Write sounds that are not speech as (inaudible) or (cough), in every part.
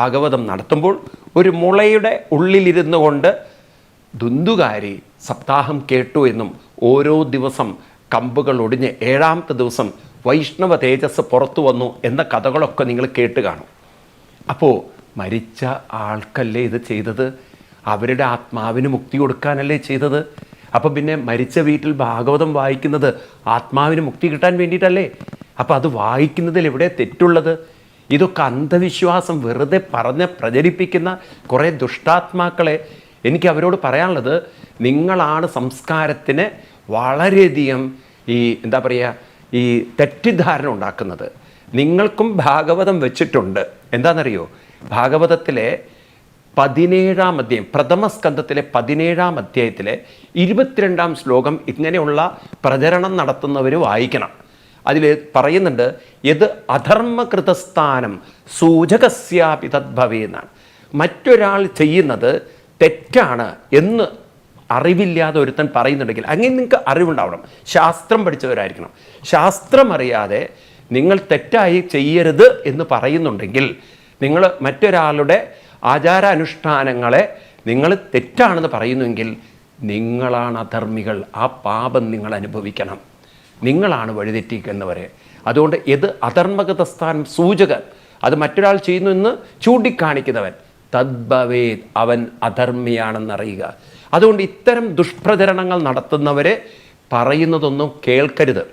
ഭാഗവതം നടത്തുമ്പോൾ ഒരു മുളയുടെ ഉള്ളിലിരുന്നു കൊണ്ട് ദുന്തുകാരി സപ്താഹം കേട്ടു എന്നും ഓരോ ദിവസം കമ്പുകൾ ഒടിഞ്ഞ് ഏഴാമത്തെ ദിവസം വൈഷ്ണവ തേജസ് പുറത്തു വന്നു എന്ന കഥകളൊക്കെ നിങ്ങൾ കേട്ട് കാണും. അപ്പോൾ മരിച്ച ആൾക്കല്ലേ ഇത് ചെയ്തത്? അവരുടെ ആത്മാവിന് മുക്തി കൊടുക്കാനല്ലേ ചെയ്തത്? അപ്പം പിന്നെ മരിച്ച വീട്ടിൽ ഭാഗവതം വായിക്കുന്നത് ആത്മാവിന് മുക്തി കിട്ടാൻ വേണ്ടിയിട്ടല്ലേ? അപ്പോൾ അത് വായിക്കുന്നതിൽ എവിടെ തെറ്റുള്ളത്? ഇതൊക്കെ അന്ധവിശ്വാസം വെറുതെ പറഞ്ഞ് പ്രചരിപ്പിക്കുന്ന കുറേ ദുഷ്ടാത്മാക്കളെ എനിക്ക് അവരോട് പറയാനുള്ളത് നിങ്ങളാണ് സംസ്കാരത്തിന് വളരെയധികം ഈ എന്താ പറയുക ഈ തെറ്റിദ്ധാരണ ഉണ്ടാക്കുന്നത്. നിങ്ങൾക്കും ഭാഗവതം വെച്ചിട്ടുണ്ട്. എന്താണെന്നറിയോ? ഭാഗവതത്തിലെ പതിനേഴാം അധ്യായം പ്രഥമ സ്കന്ധത്തിലെ പതിനേഴാം അധ്യായത്തിലെ ഇരുപത്തിരണ്ടാം ശ്ലോകം ഇങ്ങനെയുള്ള പ്രചരണം നടത്തുന്നവർ വായിക്കണം. അതിൽ പറയുന്നുണ്ട് യത് അധർമ്മകൃതസ്ഥാനം സൂചകസ്യാപി തദ്ഭവേ മറ്റൊരാൾ ചെയ്യുന്നത് തെറ്റാണ് എന്ന് അറിവില്ലാതെ ഒരുത്തൻ പറയുന്നുണ്ടെങ്കിൽ അങ്ങനെ നിങ്ങൾക്ക് അറിവുണ്ടാവണം. ശാസ്ത്രം പഠിച്ചവരായിരിക്കണം. ശാസ്ത്രം അറിയാതെ നിങ്ങൾ തെറ്റായി ചെയ്യരുത് എന്ന് പറയുന്നുണ്ടെങ്കിൽ നിങ്ങൾ മറ്റൊരാളുടെ ആചാരാനുഷ്ഠാനങ്ങളെ നിങ്ങൾ തെറ്റാണെന്ന് പറയുന്നുവെങ്കിൽ നിങ്ങളാണ് അധർമ്മികൾ. ആ പാപം നിങ്ങൾ അനുഭവിക്കണം. നിങ്ങളാണ് വഴിതെറ്റിക്കുന്നവരെ. അതുകൊണ്ട് ഇത് അധർമ്മഗതസ്ഥാൻ സൂചകൻ അത് മറ്റൊരാൾ ചെയ്യുന്നു എന്ന് ചൂണ്ടിക്കാണിക്കുന്നവൻ തദ്ഭവേദ് അവൻ അധർമ്മിയാണെന്നറിയുക. അതുകൊണ്ട് ഇത്തരം ദുഷ്പ്രചരണങ്ങൾ നടത്തുന്നവരെ പറയുന്നതൊന്നും കേൾക്കരുത്.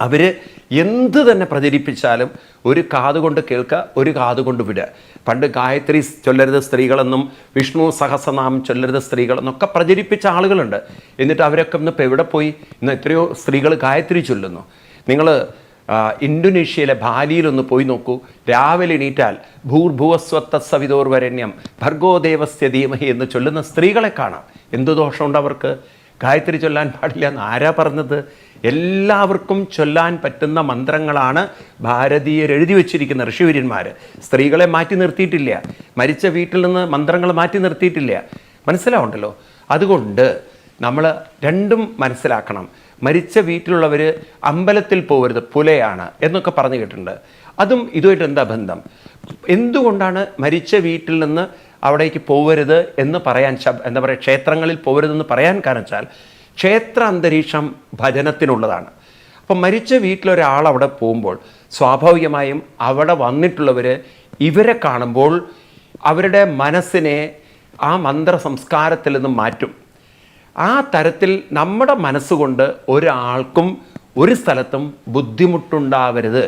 അവർ എന്ത് തന്നെ പ്രചരിപ്പിച്ചാലും ഒരു കാതുകൊണ്ട് കേൾക്കുക ഒരു കാതുകൊണ്ട് വിടുക പണ്ട് ഗായത്രി ചൊല്ലരുത് സ്ത്രീകളെന്നും വിഷ്ണു സഹസ്രനാമം ചൊല്ലരുത് സ്ത്രീകളെന്നൊക്കെ പ്രചരിപ്പിച്ച ആളുകളുണ്ട്. എന്നിട്ട് അവരൊക്കെ ഇന്ന് ഇപ്പോൾ എവിടെ പോയി? ഇന്ന് എത്രയോ സ്ത്രീകൾ ഗായത്രി ചൊല്ലുന്നു. നിങ്ങൾ ഇന്തോനേഷ്യയിലെ ബാലിയിലൊന്ന് പോയി നോക്കൂ. രാവിലെ എണീറ്റാൽ ഭൂർഭുവസ്വത്ത സവിതോർ വരണ്യം ഭർഗോ ധീമഹി എന്ന് ചൊല്ലുന്ന സ്ത്രീകളെ കാണാം. എന്ത് ദോഷമുണ്ട് അവർക്ക്? ഗായത്രി ചൊല്ലാൻ പാടില്ല എന്ന് ആരാ പറഞ്ഞത്? എല്ലാവർക്കും ചൊല്ലാൻ പറ്റുന്ന മന്ത്രങ്ങളാണ് ഭാരതീയർ എഴുതി വച്ചിരിക്കുന്ന ഋഷിവര്യന്മാർ. സ്ത്രീകളെ മാറ്റി നിർത്തിയിട്ടില്ല. മരിച്ച വീട്ടിൽ നിന്ന് മന്ത്രങ്ങൾ മാറ്റി നിർത്തിയിട്ടില്ല. മനസ്സിലാവുണ്ടല്ലോ? അതുകൊണ്ട് നമ്മൾ രണ്ടും മനസ്സിലാക്കണം. മരിച്ച വീട്ടിലുള്ളവർ അമ്പലത്തിൽ പോകരുത് പുലയാണ് എന്നൊക്കെ പറഞ്ഞു കേട്ടിട്ടുണ്ട്. അതും ഇതുമായിട്ട് എന്താ ബന്ധം? എന്തുകൊണ്ടാണ് മരിച്ച വീട്ടിൽ നിന്ന് അവിടേക്ക് പോകരുത് എന്ന് പറയാൻ എന്താ പറയുക ക്ഷേത്രങ്ങളിൽ പോകരുതെന്ന് പറയാൻ കാരണം വെച്ചാൽ ക്ഷേത്ര അന്തരീക്ഷം ഭജനത്തിനുള്ളതാണ്. അപ്പം മരിച്ച വീട്ടിലൊരാൾ അവിടെ പോകുമ്പോൾ സ്വാഭാവികമായും അവിടെ വന്നിട്ടുള്ളവർ ഇവരെ കാണുമ്പോൾ അവരുടെ മനസ്സിനെ ആ മന്ത്ര സംസ്കാരത്തിൽ നിന്ന് മാറ്റും. ആ തരത്തിൽ നമ്മുടെ മനസ്സുകൊണ്ട് ഒരാൾക്കും ഒരു സ്ഥലത്തും ബുദ്ധിമുട്ടുണ്ടാവരുത്.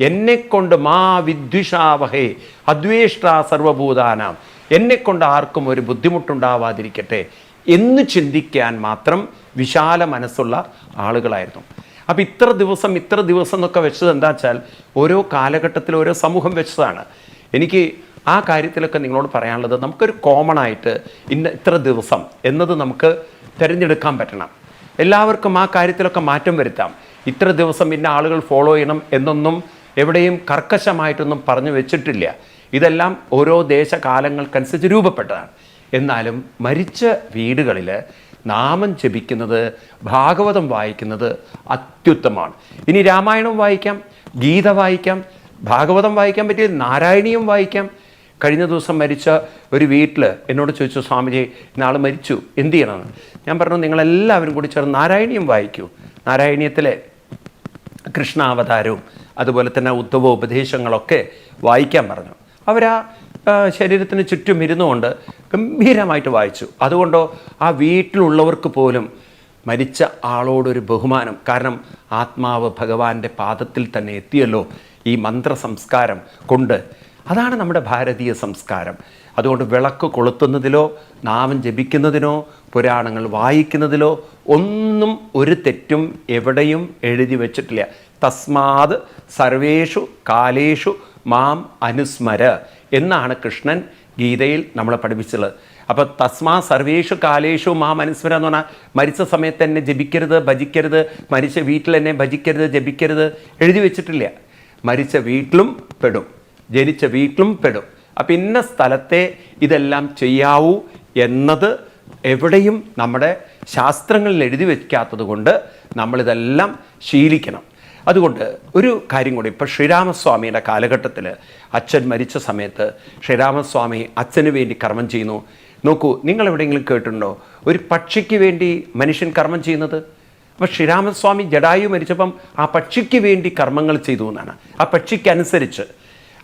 എന്നെക്കൊണ്ട് മാ വിദ്വിഷാവഹേ അദ്വേഷ്ട സർവഭൂതാനാം. എന്നെക്കൊണ്ട് ആർക്കും ഒരു ബുദ്ധിമുട്ടുണ്ടാവാതിരിക്കട്ടെ. എന്ന് ചിന്തിക്കാൻ മാത്രം വിശാല മനസ്സുള്ള ആളുകളായിരുന്നു. അപ്പം ഇത്ര ദിവസം ഇത്ര ദിവസം എന്നൊക്കെ വെച്ചത് എന്താ വെച്ചാൽ ഓരോ കാലഘട്ടത്തിൽ ഓരോ സമൂഹം വെച്ചതാണ്. എനിക്ക് ആ കാര്യത്തിലൊക്കെ നിങ്ങളോട് പറയാനുള്ളത് നമുക്കൊരു കോമൺ ആയിട്ട് ഇന്ന ഇത്ര ദിവസം എന്നത് നമുക്ക് തിരഞ്ഞെടുക്കാൻ പറ്റണം. എല്ലാവർക്കും ആ കാര്യത്തിലൊക്കെ മാറ്റം വരുത്താം. ഇത്ര ദിവസം ഇന്ന ആളുകൾ ഫോളോ ചെയ്യണം എന്നൊന്നും എവിടെയും കർക്കശമായിട്ടൊന്നും പറഞ്ഞു വെച്ചിട്ടില്ല. ഇതെല്ലാം ഓരോ ദേശകാലങ്ങൾക്കനുസരിച്ച് രൂപപ്പെട്ടതാണ്. എന്നാലും മരിച്ച വീടുകളിൽ നാമം ജപിക്കുന്നത് ഭാഗവതം വായിക്കുന്നത് അത്യുത്തമമാണ്. ഇനി രാമായണം വായിക്കാം ഗീത വായിക്കാം ഭാഗവതം വായിക്കാൻ പറ്റിയ നാരായണീയം വായിക്കാം. കഴിഞ്ഞ ദിവസം മരിച്ച ഒരു വീട്ടിൽ എന്നോട് ചോദിച്ചു സ്വാമിജി ഇന്നാൾ മരിച്ചു എന്തു ചെയ്യണമെന്ന്? ഞാൻ പറഞ്ഞു നിങ്ങളെല്ലാവരും കൂടി ചേർന്ന് നാരായണീയം വായിക്കൂ. നാരായണീയത്തിലെ കൃഷ്ണാവതാരവും അതുപോലെ തന്നെ ഉദ്ധവ ഉപദേശങ്ങളൊക്കെ വായിക്കാൻ പറഞ്ഞു. അവരാ ശരീരത്തിന് ചുറ്റും ഇരുന്നുകൊണ്ട് ഗംഭീരമായിട്ട് വായിച്ചു. അതുകൊണ്ടോ ആ വീട്ടിലുള്ളവർക്ക് പോലും മരിച്ച ആളോടൊരു ബഹുമാനം. കാരണം ആത്മാവ് ഭഗവാന്റെ പാദത്തിൽ തന്നെ എത്തിയല്ലോ ഈ മന്ത്ര സംസ്കാരം കൊണ്ട്. അതാണ് നമ്മുടെ ഭാരതീയ സംസ്കാരം. അതുകൊണ്ട് വിളക്ക് കൊളുത്തുന്നതിലോ നാമം ജപിക്കുന്നതിനോ പുരാണങ്ങൾ വായിക്കുന്നതിലോ ഒന്നും ഒരു തെറ്റും എവിടെയും എഴുതി വച്ചിട്ടില്ല. തസ്മാത് സർവേഷു കാലേഷു മാം അനുസ്മര. എന്നാണ് കൃഷ്ണൻ ഗീതയിൽ നമ്മളെ പഠിപ്പിച്ചത്. അപ്പോൾ തസ്മാ സർവേഷു കാലേഷു മാ എന്ന് പറഞ്ഞാൽ മരിച്ച സമയത്ത് എന്നെ ജപിക്കരുത് ഭജിക്കരുത് മരിച്ച വീട്ടിൽ എന്നെ ഭജിക്കരുത് ജപിക്കരുത് എഴുതി വെച്ചിട്ടില്ല. മരിച്ച വീട്ടിലും പെടും ജനിച്ച വീട്ടിലും പെടും. അപ്പം ഇന്ന സ്ഥലത്തെ ഇതെല്ലാം ചെയ്യാവൂ എന്നത് എവിടെയും നമ്മുടെ ശാസ്ത്രങ്ങളിൽ എഴുതി വയ്ക്കാത്തത് കൊണ്ട് നമ്മളിതെല്ലാം ശീലിക്കണം. അതുകൊണ്ട് ഒരു കാര്യം കൂടി. ഇപ്പോൾ ശ്രീരാമസ്വാമിയുടെ കാലഘട്ടത്തിൽ അച്ഛൻ മരിച്ച സമയത്ത് ശ്രീരാമസ്വാമി അച്ഛന് വേണ്ടി കർമ്മം ചെയ്യുന്നു. നോക്കൂ നിങ്ങൾ എവിടെയെങ്കിലും കേട്ടിട്ടുണ്ടോ? ഒരു പക്ഷിക്ക് വേണ്ടി മനുഷ്യൻ കർമ്മം ചെയ്യുന്നത്? അപ്പോൾ ശ്രീരാമസ്വാമി ജഡായു മരിച്ചപ്പം ആ പക്ഷിക്ക് വേണ്ടി കർമ്മങ്ങൾ ചെയ്തു എന്നാണ്. ആ പക്ഷിക്കനുസരിച്ച്.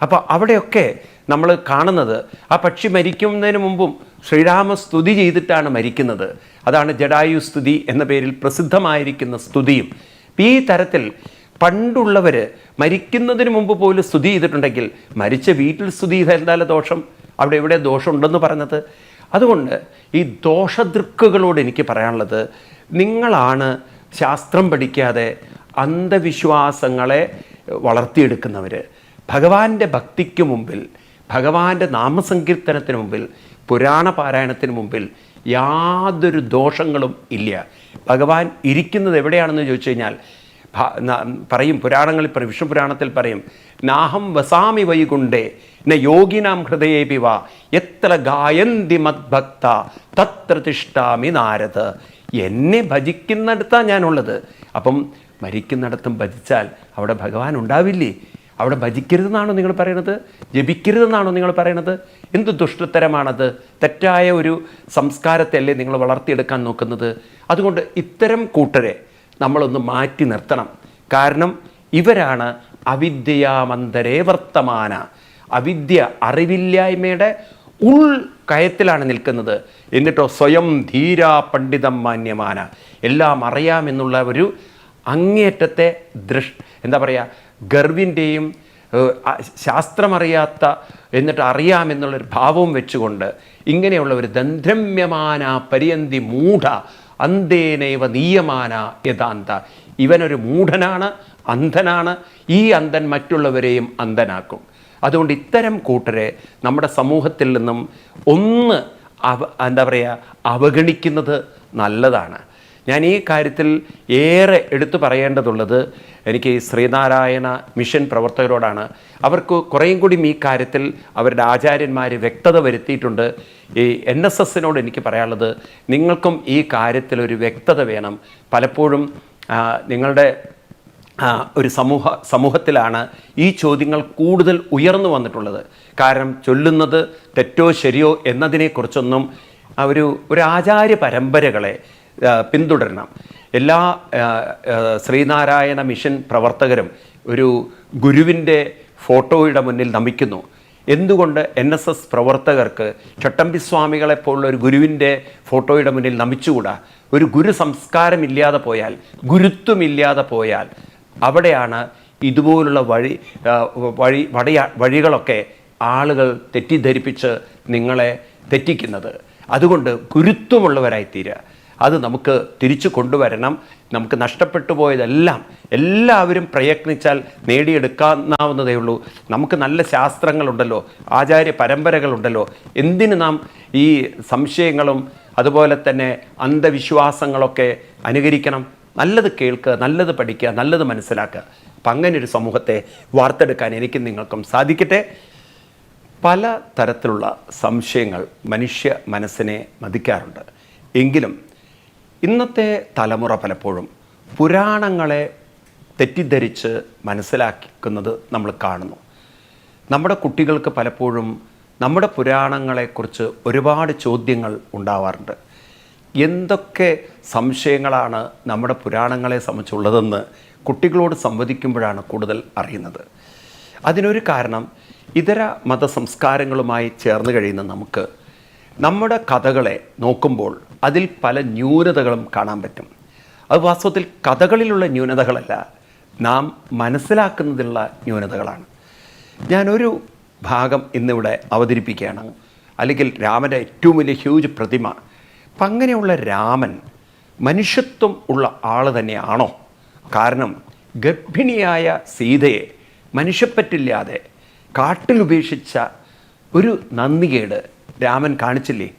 അപ്പോൾ അവിടെയൊക്കെ നമ്മൾ കാണുന്നത് ആ പക്ഷി മരിക്കുന്നതിന് മുമ്പും ശ്രീരാമ സ്തുതി ചെയ്തിട്ടാണ് മരിക്കുന്നത്. അതാണ് ജഡായു സ്തുതി എന്ന പേരിൽ പ്രസിദ്ധമായിരിക്കുന്ന സ്തുതിയും. ഈ തരത്തിൽ പണ്ടുള്ളവർ മരിക്കുന്നതിന് മുമ്പ് പോലും സ്തുതി ചെയ്തിട്ടുണ്ടെങ്കിൽ മരിച്ച വീട്ടിൽ സ്തുതി ചെയ്താൽ ദോഷം? അവിടെ എവിടെ ദോഷമുണ്ടെന്ന് പറഞ്ഞത്? അതുകൊണ്ട് ഈ ദോഷദൃക്കുകളോട് എനിക്ക് പറയാനുള്ളത് നിങ്ങളാണ് ശാസ്ത്രം പഠിക്കാതെ അന്ധവിശ്വാസങ്ങളെ വളർത്തിയെടുക്കുന്നവർ ഭഗവാന്റെ ഭക്തിക്ക് മുമ്പിൽ ഭഗവാന്റെ നാമസങ്കീർത്തനത്തിന് മുമ്പിൽ പുരാണ പാരായണത്തിന് മുമ്പിൽ യാതൊരു ദോഷങ്ങളും ഇല്ല. ഭഗവാൻ ഇരിക്കുന്നത് എവിടെയാണെന്ന് ചോദിച്ചു കഴിഞ്ഞാൽ പറയും പുരാണങ്ങളിൽ പറയും വിഷ്ണു പുരാണത്തിൽ പറയും നാഹം വസാമി വൈകുണ്ടേ ന യോഗിനാം ഹൃദയേ പിവ എത്ര ഗായന്തി മദ്ഭക്ത തത്ര തിഷ്ടാമി നാരദ്. എന്നെ ഭജിക്കുന്നിടത്താണ് ഞാനുള്ളത്. അപ്പം മരിക്കുന്നിടത്തും ഭജിച്ചാൽ അവിടെ ഭഗവാൻ ഉണ്ടാവില്ലേ? അവിടെ ഭജിക്കരുതെന്നാണോ നിങ്ങൾ പറയണത്? ജപിക്കരുതെന്നാണോ നിങ്ങൾ പറയണത്? എന്ത് ദുഷ്ടത്തരമാണത്? തെറ്റായ ഒരു സംസ്കാരത്തെ അല്ലേ നിങ്ങൾ വളർത്തിയെടുക്കാൻ നോക്കുന്നത്? അതുകൊണ്ട് ഇത്തരം കൂട്ടരെ നമ്മളൊന്ന് മാറ്റി നിർത്തണം. കാരണം ഇവരാണ് അവിദ്യയാമന്തരേ വർത്തമാന. അവിദ്യ അറിവില്ലായ്മയുടെ ഉൾ കയത്തിലാണ് നിൽക്കുന്നത്. എന്നിട്ടോ സ്വയം ധീരാ പണ്ഡിതം മാന്യമാന. എല്ലാം അറിയാമെന്നുള്ള ഒരു അങ്ങേറ്റത്തെ ദൃഷ് എന്താ പറയുക ഗർവിന്റെയും ശാസ്ത്രമറിയാത്ത എന്നിട്ട് അറിയാമെന്നുള്ളൊരു ഭാവവും വെച്ചുകൊണ്ട് ഇങ്ങനെയുള്ള ഒരു ദന്ധ്രമ്യമാന പര്യന്തി മൂഢ അന്തേനൈവ നീയമാന യഥാന്ത. ഇവനൊരു മൂഢനാണ് അന്ധനാണ്. ഈ അന്ധൻ മറ്റുള്ളവരെയും അന്ധനാക്കും. അതുകൊണ്ട് ഇത്തരം കൂട്ടരെ നമ്മുടെ സമൂഹത്തിൽ നിന്നും ഒന്ന് അവ എന്താ പറയുക അവഗണിക്കുന്നത് നല്ലതാണ്. ഞാൻ ഈ കാര്യത്തിൽ ഏറെ എടുത്തു പറയേണ്ടതുള്ളത് എനിക്ക് ശ്രീനാരായണ മിഷൻ പ്രവർത്തകരോടാണ്. അവർക്ക് കുറേയും കൂടി ഈ കാര്യത്തിൽ അവരുടെ ആചാര്യന്മാർ വ്യക്തത വരുത്തിയിട്ടുണ്ട്. ഈ എൻ എസ് എസിനോട് എനിക്ക് പറയാനുള്ളത് നിങ്ങൾക്കും ഈ കാര്യത്തിൽ ഒരു വ്യക്തത വേണം. പലപ്പോഴും നിങ്ങളുടെ ഒരു സമൂഹ സമൂഹത്തിലാണ് ഈ ചോദ്യങ്ങൾ കൂടുതൽ ഉയർന്നു വന്നിട്ടുള്ളത്. കാരണം ചൊല്ലുന്നത് തെറ്റോ ശരിയോ എന്നതിനെക്കുറിച്ചൊന്നും ഒരു ഒരു ആചാര്യ പരമ്പരകളെ പിന്തുടരണം. എല്ലാ ശ്രീനാരായണ മിഷൻ പ്രവർത്തകരും ഒരു ഗുരുവിന്റെ ഫോട്ടോയുടെ മുന്നിൽ നമിക്കുന്നു. എന്തുകൊണ്ട് എൻ എസ് എസ് പ്രവർത്തകർക്ക് ചട്ടമ്പി സ്വാമികളെ പോലുള്ള ഒരു ഗുരുവിന്റെ ഫോട്ടോയുടെ മുന്നിൽ നമിച്ചുകൂടാ? ഒരു ഗുരു സംസ്കാരം ഇല്ലാതെ പോയാൽ ഗുരുത്വമില്ലാതെ പോയാൽ അവിടെയാണ് ഇതുപോലുള്ള വഴി വഴി വടയ വഴികളൊക്കെ ആളുകൾ തെറ്റിദ്ധരിപ്പിച്ച് നിങ്ങളെ തെറ്റിക്കുന്നത്. അതുകൊണ്ട് ഗുരുത്വമുള്ളവരായിത്തീരുക. അത് നമുക്ക് തിരിച്ചു കൊണ്ടുവരണം. നമുക്ക് നഷ്ടപ്പെട്ടു പോയതെല്ലാം എല്ലാവരും പ്രയത്നിച്ചാൽ നേടിയെടുക്കാവുന്നതേ ഉള്ളൂ. നമുക്ക് നല്ല ശാസ്ത്രങ്ങളുണ്ടല്ലോ ആചാര്യ പരമ്പരകളുണ്ടല്ലോ. എന്തിന് നാം ഈ സംശയങ്ങളും അതുപോലെ തന്നെ അന്ധവിശ്വാസങ്ങളൊക്കെ അനുകരിക്കണം? നല്ലത് കേൾക്കുക നല്ലത് പഠിക്കുക നല്ലത് മനസ്സിലാക്കുക. അപ്പം ഒരു സമൂഹത്തെ വാർത്തെടുക്കാൻ എനിക്കും നിങ്ങൾക്കും സാധിക്കട്ടെ. പല തരത്തിലുള്ള സംശയങ്ങൾ മനുഷ്യ മനസ്സിനെ മതിക്കാറുണ്ട്. എങ്കിലും ഇന്നത്തെ തലമുറ പലപ്പോഴും പുരാണങ്ങളെ തെറ്റിദ്ധരിച്ച് മനസ്സിലാക്കുന്നത് നമ്മൾ കാണുന്നു. നമ്മുടെ കുട്ടികൾക്ക് പലപ്പോഴും നമ്മുടെ പുരാണങ്ങളെക്കുറിച്ച് ഒരുപാട് ചോദ്യങ്ങൾ ഉണ്ടാവാറുണ്ട്. എന്തൊക്കെ സംശയങ്ങളാണ് നമ്മുടെ പുരാണങ്ങളെ സംബന്ധിച്ചുള്ളതെന്ന് കുട്ടികളോട് സംവദിക്കുമ്പോഴാണ് കൂടുതൽ അറിയുന്നത്. അതിനൊരു കാരണം ഇതര മതസംസ്കാരങ്ങളുമായി ചേർന്ന് കഴിയുന്ന നമുക്ക് നമ്മുടെ കഥകളെ നോക്കുമ്പോൾ അതിൽ പല ന്യൂനതകളും കാണാൻ പറ്റും. അത് വാസ്തവത്തിൽ കഥകളിലുള്ള ന്യൂനതകളല്ല. നാം മനസ്സിലാക്കുന്നതിലുള്ള ന്യൂനതകളാണ്. ഞാനൊരു ഭാഗം ഇന്നിവിടെ അവതരിപ്പിക്കുകയാണ്. അല്ലെങ്കിൽ രാമന്റെ ഏറ്റവും വലിയ ഹ്യൂജ് പ്രതിമ. അപ്പം അങ്ങനെയുള്ള രാമൻ മനുഷ്യത്വം ഉള്ള ആൾ തന്നെയാണോ? കാരണം ഗർഭിണിയായ സീതയെ മനുഷ്യപ്പറ്റില്ലാതെ കാട്ടിലുപേക്ഷിച്ച ഒരു നന്ദികേട് രാമൻ കാണിച്ചില്ലേ?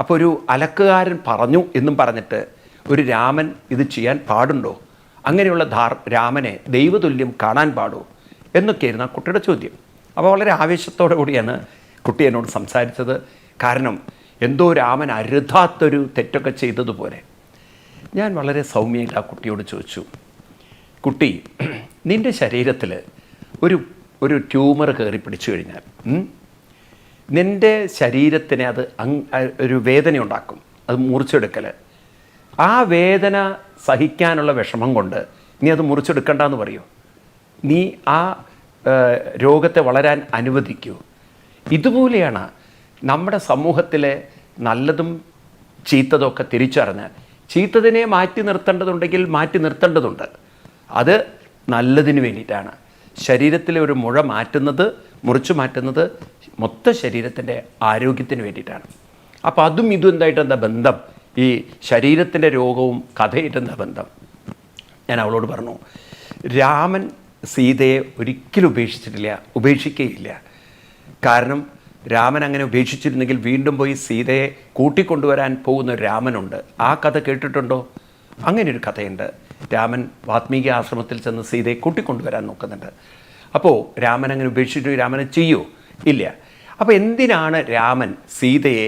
അപ്പോൾ ഒരു അലക്കുകാരൻ പറഞ്ഞു എന്നും പറഞ്ഞിട്ട് ഒരു രാമൻ ഇത് ചെയ്യാൻ പാടുണ്ടോ? അങ്ങനെയുള്ള ധാർ രാമനെ ദൈവതുല്യം കാണാൻ പാടോ? എന്നൊക്കെയായിരുന്നു ആ കുട്ടിയുടെ ചോദ്യം. അപ്പോൾ വളരെ ആവേശത്തോടു കൂടിയാണ് കുട്ടി എന്നോട് സംസാരിച്ചത്. കാരണം എന്തോ രാമൻ അരുതാത്തൊരു തെറ്റൊക്കെ ചെയ്തതുപോലെ. ഞാൻ വളരെ സൗമ്യയിൽ ആ കുട്ടിയോട് ചോദിച്ചു കുട്ടി നിന്റെ ശരീരത്തിൽ ഒരു ഒരു ട്യൂമർ കയറി പിടിച്ചു കഴിഞ്ഞാൽ നിന്റെ ശരീരത്തിന് അത് ഒരു വേദന ഉണ്ടാക്കും അത് മുറിച്ചെടുക്കൽ ആ വേദന സഹിക്കാനുള്ള വിഷമം കൊണ്ട് നീ അത് മുറിച്ചെടുക്കണ്ടെന്ന് പറയൂ. നീ ആ രോഗത്തെ വളരാൻ അനുവദിക്കൂ. ഇതുപോലെയാണ് നമ്മുടെ സമൂഹത്തിലെ നല്ലതും ചീത്തതൊക്കെ തിരിച്ചറിഞ്ഞ് ചീത്തതിനെ മാറ്റി നിർത്തേണ്ടതുണ്ടെങ്കിൽ മാറ്റി നിർത്തേണ്ടതുണ്ട്. അത് നല്ലതിന് വേണ്ടിയിട്ടാണ്. ശരീരത്തിലെ ഒരു മുഴ മാറ്റുന്നത് മുറിച്ചു മാറ്റുന്നത് മൊത്ത ശരീരത്തിന്റെ ആരോഗ്യത്തിന് വേണ്ടിയിട്ടാണ്. അപ്പോൾ അതും ഇതും എന്തായിട്ട് എന്താ ബന്ധം? ഈ ശരീരത്തിന്റെ രോഗവും കഥയായിട്ട് ബന്ധം? ഞാൻ അവളോട് പറഞ്ഞു രാമൻ സീതയെ ഒരിക്കലും ഉപേക്ഷിച്ചിട്ടില്ല ഉപേക്ഷിക്കുകയില്ല. കാരണം രാമൻ അങ്ങനെ ഉപേക്ഷിച്ചിരുന്നെങ്കിൽ വീണ്ടും പോയി സീതയെ കൂട്ടിക്കൊണ്ടുവരാൻ പോകുന്ന രാമനുണ്ട്. ആ കഥ കേട്ടിട്ടുണ്ടോ? അങ്ങനെ ഒരു കഥയുണ്ട്. രാമൻ വാത്മീകി ആശ്രമത്തിൽ ചെന്ന് സീതയെ കൂട്ടിക്കൊണ്ടുവരാൻ നോക്കുന്നുണ്ട്. അപ്പോൾ രാമൻ അങ്ങനെ ഉപേക്ഷിച്ചിട്ട് രാമനെ ചെയ്യോ. ഇല്ല. അപ്പോൾ എന്തിനാണ് രാമൻ സീതയെ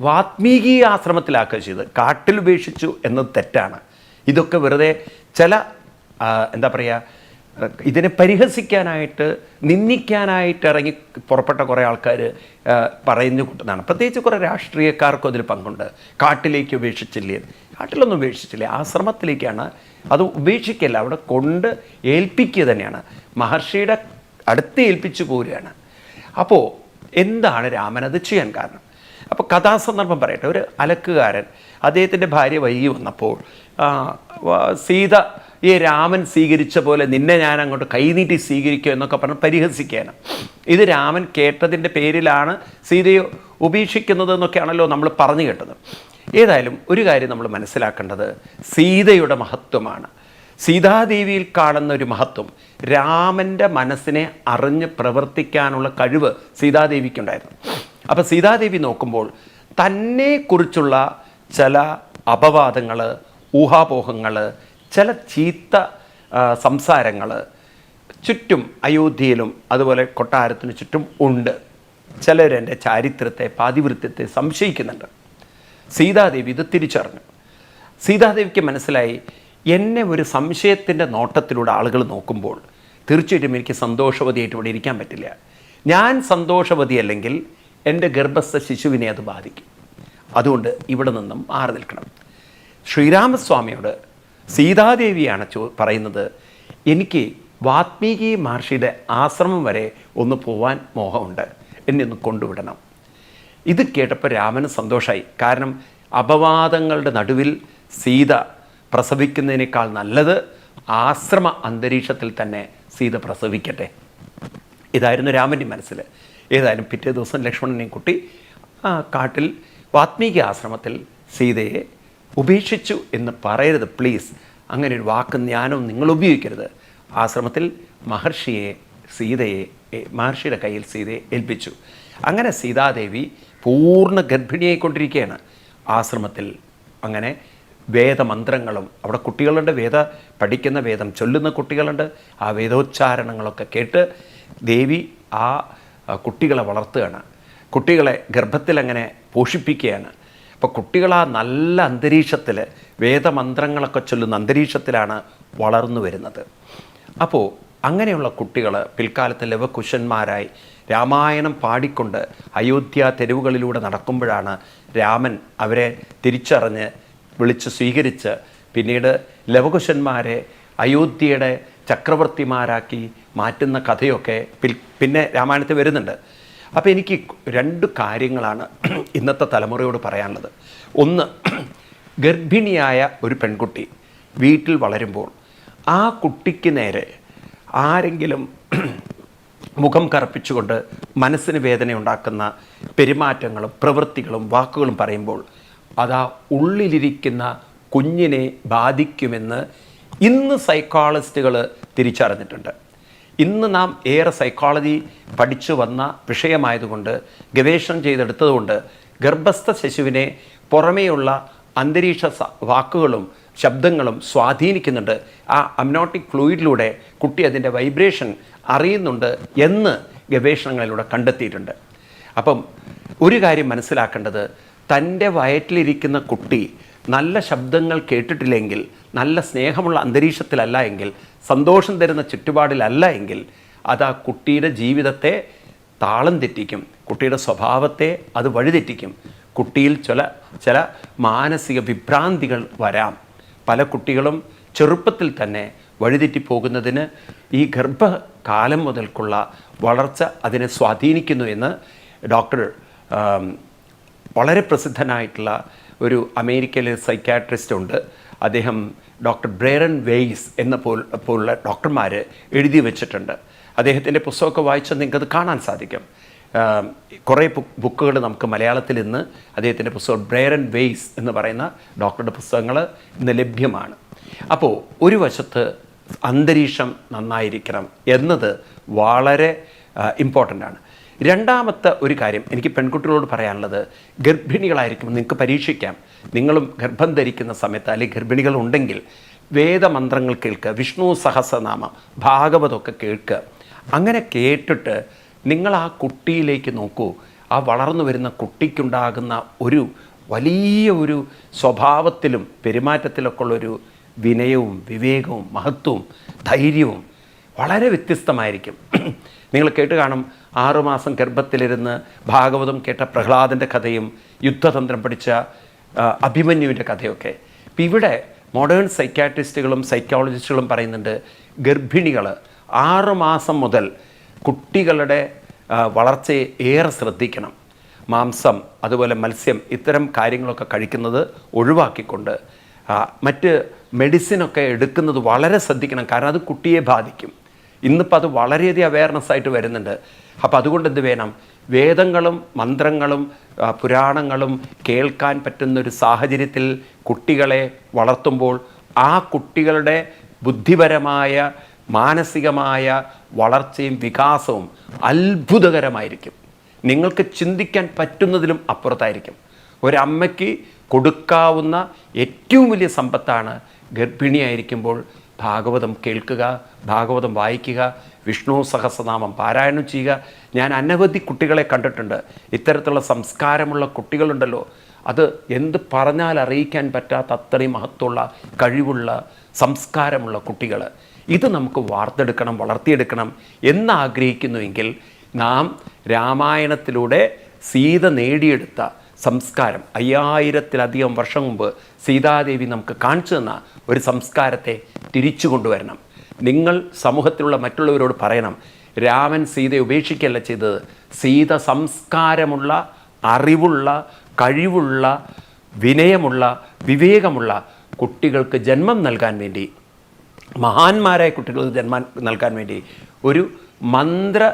വാത്മീകി ആശ്രമത്തിലാക്കുക ചെയ്തത്? കാട്ടിൽ ഉപേക്ഷിച്ചു എന്നത് തെറ്റാണ്. ഇതൊക്കെ വെറുതെ ചില എന്താ പറയുക ഇതിനെ പരിഹസിക്കാനായിട്ട് നിന്ദിക്കാനായിട്ട് ഇറങ്ങി പുറപ്പെട്ട കുറേ ആൾക്കാർ പറയുന്ന കൂട്ടുന്നതാണ് പ്രത്യേകിച്ച് കുറേ രാഷ്ട്രീയക്കാർക്കും അതിൽ പങ്കുണ്ട്. കാട്ടിലേക്ക് ഉപേക്ഷിച്ചില്ലേ? കാട്ടിലൊന്നും ഉപേക്ഷിച്ചില്ലേ ആശ്രമത്തിലേക്കാണ്. അത് ഉപേക്ഷിക്കല്ല. അവിടെ കൊണ്ട് ഏൽപ്പിക്കുക തന്നെയാണ്. മഹർഷിയുടെ അടുത്ത് ഏൽപ്പിച്ചു പോരുകയാണ്. അപ്പോൾ എന്താണ് രാമൻ അത് ചെയ്യാൻ കാരണം? അപ്പോൾ കഥാസന്ദർഭം പറയട്ടെ. ഒരു അലക്കുകാരൻ അദ്ദേഹത്തിന്റെ ഭാര്യ വൈകി വന്നപ്പോൾ സീത ഈ രാമൻ സ്വീകരിച്ച പോലെ നിന്നെ ഞാൻ അങ്ങോട്ട് കൈനീട്ടി സ്വീകരിക്കുക എന്നൊക്കെ പറഞ്ഞ് പരിഹസിക്കുകയാണ്. ഇത് രാമൻ കേട്ടതിന്റെ പേരിലാണ് സീതയെ ഉപേക്ഷിക്കുന്നത് എന്നൊക്കെയാണല്ലോ നമ്മൾ പറഞ്ഞു കേട്ടത്. ഏതായാലും ഒരു കാര്യം നമ്മൾ മനസ്സിലാക്കേണ്ടത് സീതയുടെ മഹത്വമാണ്. സീതാദേവിയിൽ കാണുന്ന ഒരു മഹത്വം രാമന്റെ മനസ്സിനെ അറിഞ്ഞ് പ്രവർത്തിക്കാനുള്ള കഴിവ് സീതാദേവിക്കുണ്ടായിരുന്നു. അപ്പോൾ സീതാദേവി നോക്കുമ്പോൾ തന്നെക്കുറിച്ചുള്ള ചില അപവാദങ്ങൾ ഊഹാപോഹങ്ങൾ ചില ചീത്ത സംസാരങ്ങൾ ചുറ്റും അയോധ്യയിലും അതുപോലെ കൊട്ടാരത്തിന് ചുറ്റും ഉണ്ട്. ചിലരെന്റെ ചാരിത്രത്തെ പാതിവൃത്യത്തെ സംശയിക്കുന്നുണ്ട്. സീതാദേവി ഇത് തിരിച്ചറിഞ്ഞു. സീതാദേവിക്ക് മനസ്സിലായി എന്നെ ഒരു സംശയത്തിന്റെ നോട്ടത്തിലൂടെ ആളുകൾ നോക്കുമ്പോൾ തീർച്ചയായിട്ടും എനിക്ക് സന്തോഷവതിയായിട്ട് ഇവിടെ ഇരിക്കാൻ പറ്റില്ല. ഞാൻ സന്തോഷവതി അല്ലെങ്കിൽ എന്റെ ഗർഭസ്ഥ ശിശുവിനെ അത് ബാധിക്കും. അതുകൊണ്ട് ഇവിടെ നിന്നും മാറി നിൽക്കണം. ശ്രീരാമസ്വാമിയോട് സീതാദേവിയാണ് ചോ പറയുന്നത് എനിക്ക് വാത്മീകി മഹർഷിയുടെ ആശ്രമം വരെ ഒന്ന് പോവാൻ മോഹമുണ്ട്. എന്നെ ഒന്ന് കൊണ്ടുവിടണം. ഇത് കേട്ടപ്പോൾ രാമന് സന്തോഷമായി കാരണം അപവാദങ്ങളുടെ നടുവിൽ സീത പ്രസവിക്കുന്നതിനേക്കാൾ നല്ലത് ആശ്രമ അന്തരീക്ഷത്തിൽ തന്നെ സീത പ്രസവിക്കട്ടെ. ഇതായിരുന്നു രാമന്റെ മനസ്സിൽ. ഏതായാലും പിറ്റേ ദിവസം ലക്ഷ്മണനെയും കുട്ടി ആ കാട്ടിൽ വാത്മീകി ആശ്രമത്തിൽ സീതയെ ഉപേക്ഷിച്ചു എന്ന് പറയരുത് പ്ലീസ് അങ്ങനെ ഒരു വാക്ക് ഞാനും നിങ്ങൾ ഉപയോഗിക്കരുത്. ആശ്രമത്തിൽ മഹർഷിയെ സീതയെ മഹർഷിയുടെ കയ്യിൽ സീതയെ ഏൽപ്പിച്ചു. അങ്ങനെ സീതാദേവി പൂർണ ഗർഭിണിയായിക്കൊണ്ടിരിക്കുകയാണ് ആശ്രമത്തിൽ. അങ്ങനെ വേദമന്ത്രങ്ങളും അവിടെ കുട്ടികളുണ്ട് വേദ പഠിക്കുന്ന വേദം ചൊല്ലുന്ന കുട്ടികളുണ്ട് ആ വേദോച്ചാരണങ്ങളൊക്കെ കേട്ട് ദേവി ആ കുട്ടികളെ വളർത്തുകയാണ്. കുട്ടികളെ ഗർഭത്തിൽ അങ്ങനെ പോഷിപ്പിക്കുകയാണ്. അപ്പോൾ കുട്ടികൾ ആ നല്ല അന്തരീക്ഷത്തിൽ വേദമന്ത്രങ്ങളൊക്കെ ചൊല്ലുന്ന അന്തരീക്ഷത്തിലാണ് വളർന്നു വരുന്നത്. അപ്പോൾ അങ്ങനെയുള്ള കുട്ടികൾ പിൽക്കാലത്ത് ലവകുശന്മാരായി രാമായണം പാടിക്കൊണ്ട് അയോധ്യ തെരുവുകളിലൂടെ നടക്കുമ്പോഴാണ് രാമൻ അവരെ തിരിച്ചറിഞ്ഞ് വിളിച്ച് സ്വീകരിച്ച് പിന്നീട് ലവകുശന്മാരെ അയോധ്യയുടെ ചക്രവർത്തിമാരാക്കി മാറ്റുന്ന കഥയൊക്കെ പിന്നെ രാമായണത്തിൽ വരുന്നുണ്ട്. അപ്പോൾ എനിക്ക് രണ്ട് കാര്യങ്ങളാണ് (clears throat) ഇന്നത്തെ തലമുറയോട് പറയാനുള്ളത്. ഒന്ന് (clears throat) ഗർഭിണിയായ ഒരു പെൺകുട്ടി വീട്ടിൽ വളരുമ്പോൾ ആ കുട്ടിക്ക് നേരെ ആരെങ്കിലും (clears throat) മുഖം കറുപ്പിച്ചുകൊണ്ട് മനസ്സിന് വേദനയുണ്ടാക്കുന്ന പെരുമാറ്റങ്ങളും പ്രവൃത്തികളും വാക്കുകളും പറയുമ്പോൾ അതാ ഉള്ളിലിരിക്കുന്ന കുഞ്ഞിനെ ബാധിക്കുമെന്ന് ഇന്ന് സൈക്കോളജിസ്റ്റുകൾ തിരിച്ചറിഞ്ഞിട്ടുണ്ട്. ഇന്ന് നാം ഏറെ സൈക്കോളജി പഠിച്ചു വന്ന വിഷയമായതുകൊണ്ട് ഗവേഷണം ചെയ്തെടുത്തതുകൊണ്ട് ഗർഭസ്ഥ ശിശുവിനെ പുറമേയുള്ള അന്തരീക്ഷ വാക്കുകളും ശബ്ദങ്ങളും സ്വാധീനിക്കുന്നുണ്ട്. ആ അമ്നോട്ടിക് ഫ്ലൂയിഡിലൂടെ കുട്ടി അതിന്റെ വൈബ്രേഷൻ അറിയുന്നുണ്ട് എന്ന് ഗവേഷണങ്ങളിലൂടെ കണ്ടെത്തിയിട്ടുണ്ട്. അപ്പം ഒരു കാര്യം മനസ്സിലാക്കേണ്ടത് തന്റെ വയറ്റിലിരിക്കുന്ന കുട്ടി നല്ല ശബ്ദങ്ങൾ കേട്ടിട്ടില്ലെങ്കിൽ നല്ല സ്നേഹമുള്ള അന്തരീക്ഷത്തിലല്ല എങ്കിൽ സന്തോഷം തരുന്ന ചുറ്റുപാടിലല്ല എങ്കിൽ അത് ആ കുട്ടിയുടെ ജീവിതത്തെ താളം തെറ്റിക്കും. കുട്ടിയുടെ സ്വഭാവത്തെ അത് വഴിതെറ്റിക്കും കുട്ടിയിൽ ചില ചില മാനസിക വിഭ്രാന്തികൾ വരാം. പല കുട്ടികളും ചെറുപ്പത്തിൽ തന്നെ വഴിതെറ്റി പോകുന്നതിന് ഈ ഗർഭകാലം മുതൽക്കുള്ള വളർച്ച അതിനെ സ്വാധീനിക്കുന്നു എന്ന് ഡോക്ടർ വളരെ പ്രസിദ്ധനായിട്ടുള്ള ഒരു അമേരിക്കയിലെ സൈക്കാട്രിസ്റ്റ് ഉണ്ട്. അദ്ദേഹം ഡോക്ടർ ബ്രേറൻ വെയ്സ് എന്ന പോൽ പോലുള്ള ഡോക്ടർമാർ എഴുതി വെച്ചിട്ടുണ്ട്. അദ്ദേഹത്തിന്റെ പുസ്തകമൊക്കെ വായിച്ചാൽ നിങ്ങൾക്കത് കാണാൻ സാധിക്കും. കുറേ ബുക്കുകൾ നമുക്ക് മലയാളത്തിൽ ഇന്ന് അദ്ദേഹത്തിന്റെ പുസ്തകം ബ്രേറൻ വെയ്സ് എന്ന് പറയുന്ന ഡോക്ടറുടെ പുസ്തകങ്ങൾ ഇന്ന് ലഭ്യമാണ്. അപ്പോൾ ഒരു വശത്ത് അന്തരീക്ഷം നന്നായിരിക്കണം എന്നത് വളരെ ഇമ്പോർട്ടന്റ് ആണ്. രണ്ടാമത്തെ ഒരു കാര്യം എനിക്ക് പെൺകുട്ടികളോട് പറയാനുള്ളത് ഗർഭിണികളായിരിക്കും നിങ്ങൾക്ക് പരീക്ഷിക്കാം. നിങ്ങളും ഗർഭം ധരിക്കുന്ന സമയത്ത് അല്ലെങ്കിൽ ഗർഭിണികൾ ഉണ്ടെങ്കിൽ വേദമന്ത്രങ്ങൾ കേൾക്കുക വിഷ്ണു സഹസ്രനാമം ഭാഗവതമൊക്കെ കേൾക്കുക. അങ്ങനെ കേട്ടിട്ട് നിങ്ങൾ ആ കുട്ടിയിലേക്ക് നോക്കൂ. ആ വളർന്നു വരുന്ന കുട്ടിക്കുണ്ടാകുന്ന ഒരു വലിയ ഒരു സ്വഭാവത്തിലും പെരുമാറ്റത്തിലൊക്കെ ഉള്ളൊരു വിനയവും വിവേകവും മഹത്വവും ധൈര്യവും വളരെ വ്യത്യസ്തമായിരിക്കും. നിങ്ങൾ കേട്ട് കാണും ആറുമാസം ഗർഭത്തിലിരുന്ന് ഭാഗവതം കേട്ട പ്രഹ്ലാദന്റെ കഥയും യുദ്ധതന്ത്രം പഠിച്ച അഭിമന്യുവിന്റെ കഥയൊക്കെ. ഇപ്പം ഇവിടെ മോഡേൺ സൈക്കാട്രിസ്റ്റുകളും സൈക്കോളജിസ്റ്റുകളും പറയുന്നുണ്ട് ഗർഭിണികൾ ആറുമാസം മുതൽ കുട്ടികളുടെ വളർച്ചയെ ഏറെ ശ്രദ്ധിക്കണം. മാംസം അതുപോലെ മത്സ്യം ഇത്തരം കാര്യങ്ങളൊക്കെ കഴിക്കുന്നത് ഒഴിവാക്കിക്കൊണ്ട് മറ്റ് മെഡിസിനൊക്കെ എടുക്കുന്നത് വളരെ ശ്രദ്ധിക്കണം. കാരണം അത് കുട്ടിയെ ബാധിക്കും. ഇന്നിപ്പോൾ അത് വളരെയധികം അവയർനെസ് ആയിട്ട് വരുന്നുണ്ട്. അപ്പോൾ അതുകൊണ്ട് എന്ത് വേണം? വേദങ്ങളും മന്ത്രങ്ങളും പുരാണങ്ങളും കേൾക്കാൻ പറ്റുന്ന ഒരു സാഹചര്യത്തിൽ കുട്ടികളെ വളർത്തുമ്പോൾ ആ കുട്ടികളുടെ ബുദ്ധിപരമായ മാനസികമായ വളർച്ചയും വികാസവും അത്ഭുതകരമായിരിക്കും. നിങ്ങൾക്ക് ചിന്തിക്കാൻ പറ്റുന്നതിലും അപ്പുറത്തായിരിക്കും. ഒരമ്മയ്ക്ക് കൊടുക്കാവുന്ന ഏറ്റവും വലിയ സമ്പത്താണ് ഗർഭിണിയായിരിക്കുമ്പോൾ ഭാഗവതം കേൾക്കുക ഭാഗവതം വായിക്കുക വിഷ്ണു സഹസ്രനാമം പാരായണം ചെയ്യുക. ഞാൻ അനവധി കുട്ടികളെ കണ്ടിട്ടുണ്ട്. ഇത്തരത്തിലുള്ള സംസ്കാരമുള്ള കുട്ടികളുണ്ടല്ലോ. അത് എന്ത് പറഞ്ഞാൽ അറിയിക്കാൻ പറ്റാത്ത അത്രയും മഹത്വമുള്ള കഴിവുള്ള സംസ്കാരമുള്ള കുട്ടികൾ ഇത് നമുക്ക് വാർത്തെടുക്കണം വളർത്തിയെടുക്കണം എന്നാഗ്രഹിക്കുന്നുവെങ്കിൽ നാം രാമായണത്തിലൂടെ സീത നേടിയെടുത്ത സംസ്കാരം അയ്യായിരത്തിലധികം വർഷം മുമ്പ് സീതാദേവി നമുക്ക് കാണിച്ചു തന്ന ഒരു സംസ്കാരത്തെ തിരിച്ചു കൊണ്ടുവരണം. നിങ്ങൾ സമൂഹത്തിലുള്ള മറ്റുള്ളവരോട് പറയണം. രാമൻ സീതയെ ഉപേക്ഷിക്കുകയല്ല ചെയ്തത്. സീത സംസ്കാരമുള്ള അറിവുള്ള കഴിവുള്ള വിനയമുള്ള വിവേകമുള്ള കുട്ടികൾക്ക് ജന്മം നൽകാൻ വേണ്ടി മഹാന്മാരായ കുട്ടികൾക്ക് ജന്മം നൽകാൻ വേണ്ടി ഒരു മന്ത്ര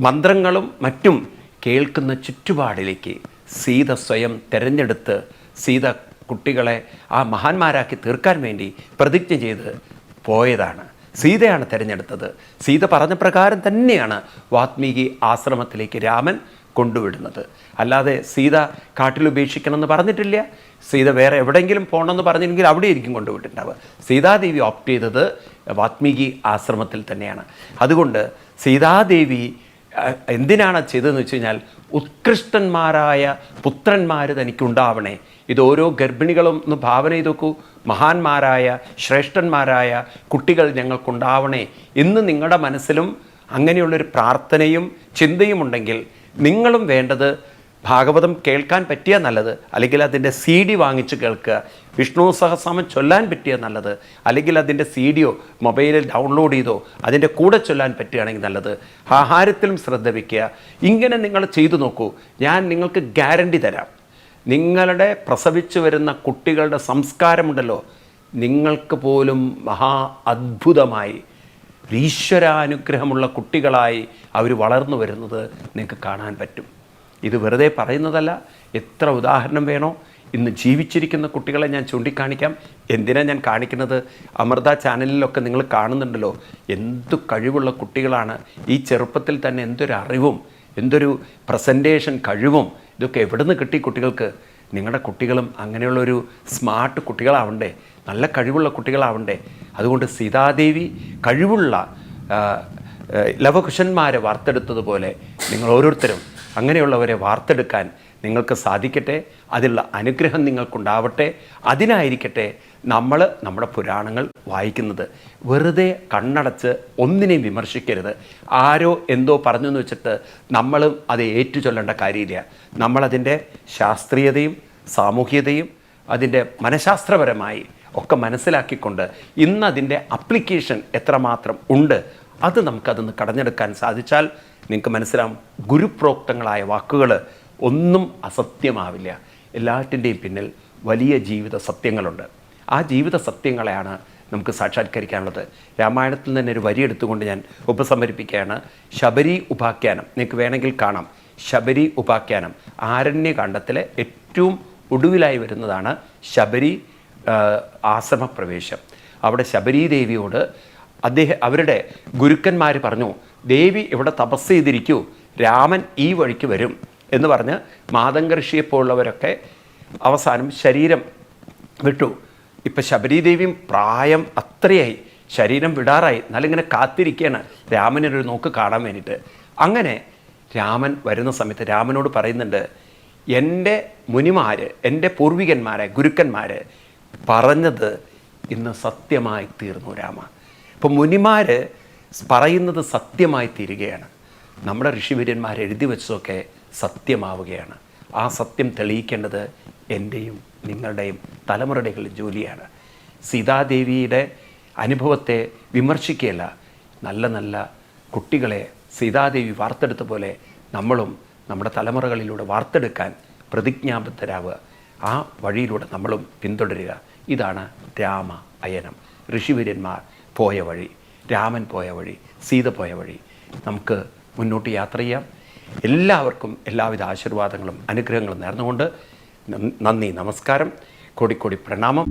മന്ത്രങ്ങളും മറ്റും കേൾക്കുന്ന ചുറ്റുപാടിലേക്ക് സീത സ്വയം തിരഞ്ഞെടുത്ത് സീത കുട്ടികളെ ആ മഹാന്മാരാക്കി തീർക്കാൻ വേണ്ടി പ്രതിജ്ഞ ചെയ്ത് പോയതാണ്. സീതയാണ് തിരഞ്ഞെടുത്തത്. സീത പറഞ്ഞ പ്രകാരം തന്നെയാണ് വാത്മീകി ആശ്രമത്തിലേക്ക് രാമൻ കൊണ്ടുവിടുന്നത്. അല്ലാതെ സീത കാട്ടിൽ ഉപേക്ഷിക്കണമെന്ന് പറഞ്ഞിട്ടില്ല. സീത വേറെ എവിടെയെങ്കിലും പോകണമെന്ന് പറഞ്ഞില്ലെങ്കിൽ അവിടെ ആയിരിക്കും കൊണ്ടുവിട്ടിട്ടുണ്ടാവുക. സീതാദേവി ഓപ്റ്റ് ചെയ്തത് വാത്മീകി ആശ്രമത്തിൽ തന്നെയാണ്. അതുകൊണ്ട് സീതാദേവി എന്തിനാണ് ചെയ്തതെന്ന് വെച്ച് കഴിഞ്ഞാൽ ഉത്കൃഷ്ടന്മാരായ പുത്രന്മാർ തനിക്കുണ്ടാവണേ. ഇത് ഓരോ ഗർഭിണികളും ഒന്ന് ഭാവന ചെയ്ത് മഹാന്മാരായ ശ്രേഷ്ഠന്മാരായ കുട്ടികൾ ഞങ്ങൾക്കുണ്ടാവണേ എന്ന് നിങ്ങളുടെ മനസ്സിലും അങ്ങനെയുള്ളൊരു പ്രാർത്ഥനയും ചിന്തയും ഉണ്ടെങ്കിൽ നിങ്ങളും വേണ്ടത് ഭാഗവതം കേൾക്കാൻ പറ്റിയ നല്ലത്. അല്ലെങ്കിൽ അതിന്റെ സി ഡി വാങ്ങിച്ച് കേൾക്കുക. വിഷ്ണു സഹസ്രമം ചൊല്ലാൻ പറ്റിയ നല്ലത്. അല്ലെങ്കിൽ അതിന്റെ സി ഡിയോ മൊബൈലിൽ ഡൗൺലോഡ് ചെയ്തോ അതിന്റെ കൂടെ ചൊല്ലാൻ പറ്റുകയാണെങ്കിൽ നല്ലത്. ആഹാരത്തിലും ശ്രദ്ധ വയ്ക്കുക ഇങ്ങനെ നിങ്ങൾ ചെയ്തു നോക്കൂ. ഞാൻ നിങ്ങൾക്ക് ഗ്യാരണ്ടി തരാം. നിങ്ങളുടെ പ്രസവിച്ചു വരുന്ന കുട്ടികളുടെ സംസ്കാരമുണ്ടല്ലോ നിങ്ങൾക്ക് പോലും മഹാ അത്ഭുതമായി ഈശ്വരാനുഗ്രഹമുള്ള കുട്ടികളായി അവർ വളർന്നു വരുന്നത് നിങ്ങൾക്ക് കാണാൻ പറ്റും. ഇത് വെറുതെ പറയുന്നതല്ല എത്ര ഉദാഹരണം വേണോ ഇന്ന് ജീവിച്ചിരിക്കുന്ന കുട്ടികളെ ഞാൻ ചൂണ്ടിക്കാണിക്കാം. എന്തിനാ ഞാൻ കാണിക്കുന്നത്? അമൃത ചാനലിലൊക്കെ നിങ്ങൾ കാണുന്നുണ്ടല്ലോ എന്തു കഴിവുള്ള കുട്ടികളാണ്. ഈ ചെറുപ്പത്തിൽ തന്നെ എന്തൊരു അറിവും എന്തൊരു പ്രസന്റേഷൻ കഴിവും ഇതൊക്കെ എവിടെ നിന്ന് കിട്ടി കുട്ടികൾക്ക്? നിങ്ങളുടെ കുട്ടികളും അങ്ങനെയുള്ളൊരു സ്മാർട്ട് കുട്ടികളാവണ്ടേ നല്ല കഴിവുള്ള കുട്ടികളാവണ്ടേ. അതുകൊണ്ട് സീതാദേവി കഴിവുള്ള ലവകുശന്മാരെ വാർത്തെടുത്തതുപോലെ നിങ്ങൾ ഓരോരുത്തരും അങ്ങനെയുള്ളവരെ വാർത്തെടുക്കാൻ നിങ്ങൾക്ക് സാധിക്കട്ടെ. അതിലുള്ള അനുഗ്രഹം നിങ്ങൾക്കുണ്ടാവട്ടെ. അതിനായിരിക്കട്ടെ നമ്മൾ നമ്മുടെ പുരാണങ്ങൾ വായിക്കുന്നത് വെറുതെ കണ്ണടച്ച് ഒന്നിനെയും വിമർശിക്കരുത്. ആരോ എന്തോ പറഞ്ഞു എന്ന് വെച്ചിട്ട് നമ്മളും അത് ഏറ്റുചൊല്ലേണ്ട കാര്യമില്ല. നമ്മളതിന്റെ ശാസ്ത്രീയതയും സാമൂഹികതയും അതിന്റെ മനഃശാസ്ത്രപരമായി ഒക്കെ മനസ്സിലാക്കിക്കൊണ്ട് ഇന്ന് അതിന്റെ അപ്ലിക്കേഷൻ എത്രമാത്രം ഉണ്ട് അത് നമുക്കതൊന്ന് കടഞ്ഞെടുക്കാൻ സാധിച്ചാൽ നിങ്ങൾക്ക് മനസ്സിലാവും ഗുരുപ്രോക്തങ്ങളായ വാക്കുകൾ ഒന്നും അസത്യമാവില്ല. എല്ലാറ്റിന്റെയും പിന്നിൽ വലിയ ജീവിത സത്യങ്ങളുണ്ട്. ആ ജീവിത സത്യങ്ങളെയാണ് നമുക്ക് സാക്ഷാത്കരിക്കാനുള്ളത്. രാമായണത്തിൽ തന്നെ ഒരു വരി എടുത്തുകൊണ്ട് ഞാൻ ഉപസമരിപ്പിക്കുകയാണ്. ശബരി ഉപാഖ്യാനം നിങ്ങൾക്ക് വേണമെങ്കിൽ കാണാം. ശബരി ഉപാഖ്യാനം ആരണ്യകാണ്ഡത്തിലെ ഏറ്റവും ഒടുവിലായി വരുന്നതാണ് ശബരി ആശ്രമപ്രവേശം. അവിടെ ശബരി ദേവിയോട് അദ്ദേഹം അവരുടെ ഗുരുക്കന്മാർ പറഞ്ഞു ദേവി ഇവിടെ തപസ് ചെയ്തിരിക്കൂ രാമൻ ഈ വഴിക്ക് വരും. എന്ന് പറഞ്ഞ് മാതംഗ ഋഷിയെപ്പോലുള്ളവരൊക്കെ അവസാനം ശരീരം വിട്ടു. ഇപ്പം ശബരിദേവിയും പ്രായം അത്രയായി. ശരീരം വിടാറായി. എന്നാലിങ്ങനെ കാത്തിരിക്കുകയാണ് രാമനൊരു നോക്ക് കാണാൻ വേണ്ടിയിട്ട്. അങ്ങനെ രാമൻ വരുന്ന സമയത്ത് രാമനോട് പറയുന്നുണ്ട് എന്റെ മുനിമാർ എന്റെ പൂർവികന്മാരെ ഗുരുക്കന്മാർ പറഞ്ഞത് ഇന്ന് സത്യമായി തീർന്നു രാമ. ഇപ്പം മുനിമാർ പറയുന്നത് സത്യമായി തീരുകയാണ്. നമ്മുടെ ഋഷിവര്യന്മാർ എഴുതി വെച്ചതൊക്കെ സത്യമാവുകയാണ്. ആ സത്യം തെളിയിക്കേണ്ടത് എന്റെയും നിങ്ങളുടെയും തലമുറയുടെയും ജോലിയാണ്. സീതാദേവിയുടെ അനുഭവത്തെ വിമർശിക്കുകയല്ല. നല്ല നല്ല കുട്ടികളെ സീതാദേവി വാർത്തെടുത്ത പോലെ നമ്മളും നമ്മുടെ തലമുറകളിലൂടെ വാർത്തെടുക്കാൻ പ്രതിജ്ഞാബദ്ധരാവുക. ആ വഴിയിലൂടെ നമ്മളും പിന്തുടരുക. ഇതാണ് രാമ അയനം. ഋഷിവര്യന്മാർ പോയ വഴി രാമൻ പോയ വഴി സീത പോയ വഴി നമുക്ക് മുന്നോട്ട് യാത്ര ചെയ്യാം. എല്ലാവർക്കും എല്ലാവിധ ആശീർവാദങ്ങളും അനുഗ്രഹങ്ങളും നേർന്നുകൊണ്ട് നന്ദി നമസ്കാരം. കോടിക്കോടി പ്രണാമം.